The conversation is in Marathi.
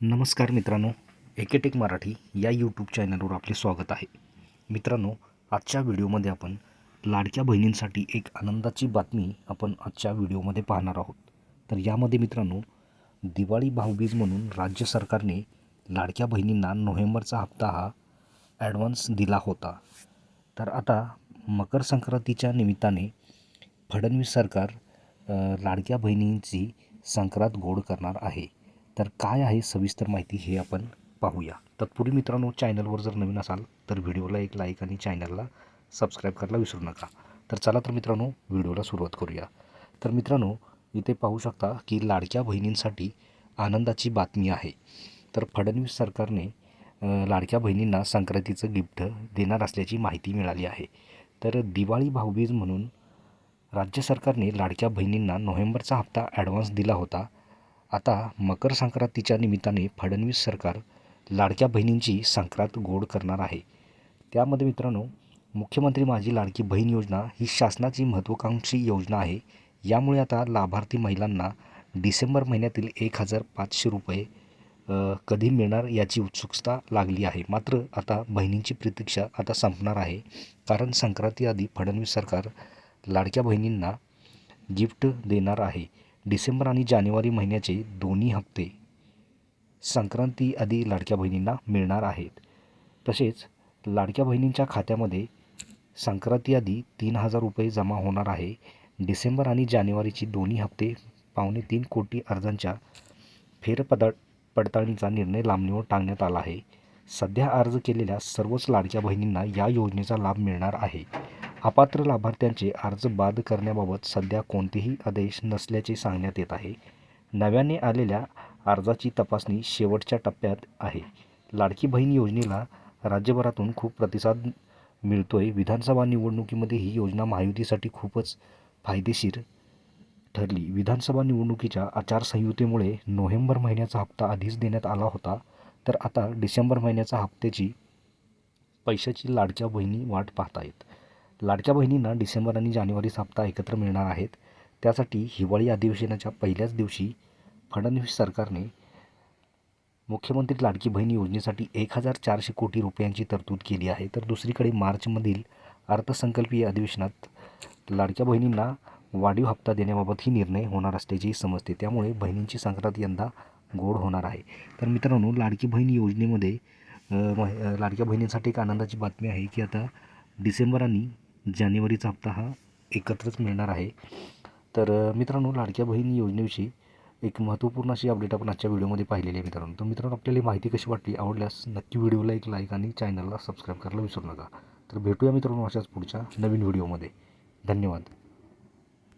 नमस्कार मित्रांनो एकेटेक मराठी या यूट्यूब चॅनलवर आपले स्वागत आहे. मित्रांनो आजच्या व्हिडिओमध्ये आपण लाडक्या बहिणींसाठी एक आनंदाची बातमी आपण आजच्या व्हिडिओमध्ये पाहणार आहोत. तर यामध्ये मित्रांनो दिवाळी भाऊबीज म्हणून राज्य सरकारने लाडक्या बहिणींना नोव्हेंबरचा हप्ता हा ॲडव्हान्स दिला होता. तर आता मकर संक्रांतीच्या निमित्ताने फडणवीस सरकार लाडक्या बहिणींची संक्रांत गोड करणार आहे. तर काय आहे सविस्तर माहिती हे आपण पाहूया. तत्पूर्वी मित्रांनो चॅनलवर जर नवीन असाल तर व्हिडिओला एक लाईक आणि चॅनलला सबस्क्राईब करायला विसरू नका. तर चला तर मित्रांनो व्हिडिओला सुरुवात करूया. तर मित्रांनो इथे पाहू शकता की लाडक्या बहिणींसाठी आनंदाची बातमी आहे. तर फडणवीस सरकारने लाडक्या बहिणींना संक्रांतीचं गिफ्ट देणार असल्याची माहिती मिळाली आहे. तर दिवाळी भाऊबीज म्हणून राज्य सरकारने लाडक्या बहिणींना नोव्हेंबरचा हप्ता ॲडव्हान्स दिला होता. आता मकर संक्रांतीच्या निमित्ताने फडणवीस सरकार लाडक्या बहिणींची संक्रांत गोड करणार आहे. त्यामध्ये मित्रांनो मुख्यमंत्री माझी लाडकी बहीण योजना ही शासनाची महत्त्वाकांक्षी योजना आहे. यामुळे आता लाभार्थी महिलांना डिसेंबर महिन्यातील एक हजार पाचशे रुपये कधी मिळणार याची उत्सुकता लागली आहे. मात्र आता बहिणींची प्रतीक्षा आता संपणार आहे. कारण संक्रांतीआधी फडणवीस सरकार लाडक्या बहिणींना गिफ्ट देणार आहे. डिसेंबर आणि जानेवारी महिन्याचे दोन्ही हप्ते संक्रांती आधी लाडक्या बहिणींना मिळणार आहेत. तसेच लाडक्या बहिणींच्या खात्यामध्ये संक्रांती आधी तीन हजार रुपये जमा होणार आहे. डिसेंबर आणि जानेवारीची दोन्ही हप्ते पावणे तीन कोटी अर्जांच्या फेरपदा पडताळणीचा निर्णय लांबणीवर टाकण्यात आला आहे. सध्या अर्ज केलेल्या सर्वच लाडक्या बहिणींना या योजनेचा लाभ मिळणार आहे. अपात्र लाभार्थ्यांचे अर्ज बाद करण्याबाबत सध्या कोणतेही आदेश नसल्याचे सांगण्यात येत आहे. नव्याने आलेल्या अर्जाची तपासणी शेवटच्या टप्प्यात आहे. लाडकी बहीण योजनेला राज्यभरातून खूप प्रतिसाद मिळतोय. विधानसभा निवडणुकीमध्ये ही योजना महायुतीसाठी खूपच फायदेशीर ठरली. विधानसभा निवडणुकीच्या आचारसंहितेमुळे नोव्हेंबर महिन्याचा हप्ता आधीच देण्यात आला होता. तर आता डिसेंबर महिन्याचा हप्त्याची पैशाची लाडक्या बहिणी वाट पाहतायत. लाडक्या बहिणींना डिसेंबर आणि जानेवारी हप्ता एकत्र मिळणार आहेत. त्यासाठी हिवाळी अधिवेशनाच्या पहिल्याच दिवशी फडणवीस सरकारने मुख्यमंत्री लाडकी बहीण योजनेसाठी एक हजार चारशे कोटी रुपयांची तरतूद केली आहे. तर दुसरीकडे मार्चमधील अर्थसंकल्पीय अधिवेशनात लाडक्या बहिणींना वाढीव हप्ता देण्याबाबतही निर्णय होणार असल्याचेही समजते. त्यामुळे बहिणींची संक्रांत यंदा गोड होणार आहे. तर मित्रांनो लाडकी बहीण योजनेमध्ये लाडक्या बहिणींसाठी एक आनंदाची बातमी आहे की आता डिसेंबर आणि जानेवारीचा हप्ता हा एकत्रच मिळणार आहे. तर मित्रांनो लाडक्या बहीण योजनेविषयी एक महत्त्वपूर्ण अशी अपडेट आपण आजच्या व्हिडिओमध्ये पाहिलेली आहे मित्रांनो. तर मित्रांनो आपल्याला माहिती कशी वाटली आवडल्यास नक्की व्हिडिओला एक लाईक आणि चॅनलला सबस्क्राईब करायला विसरू नका. तर भेटूया मित्रांनो अशाच पुढच्या नवीन व्हिडिओमध्ये. धन्यवाद.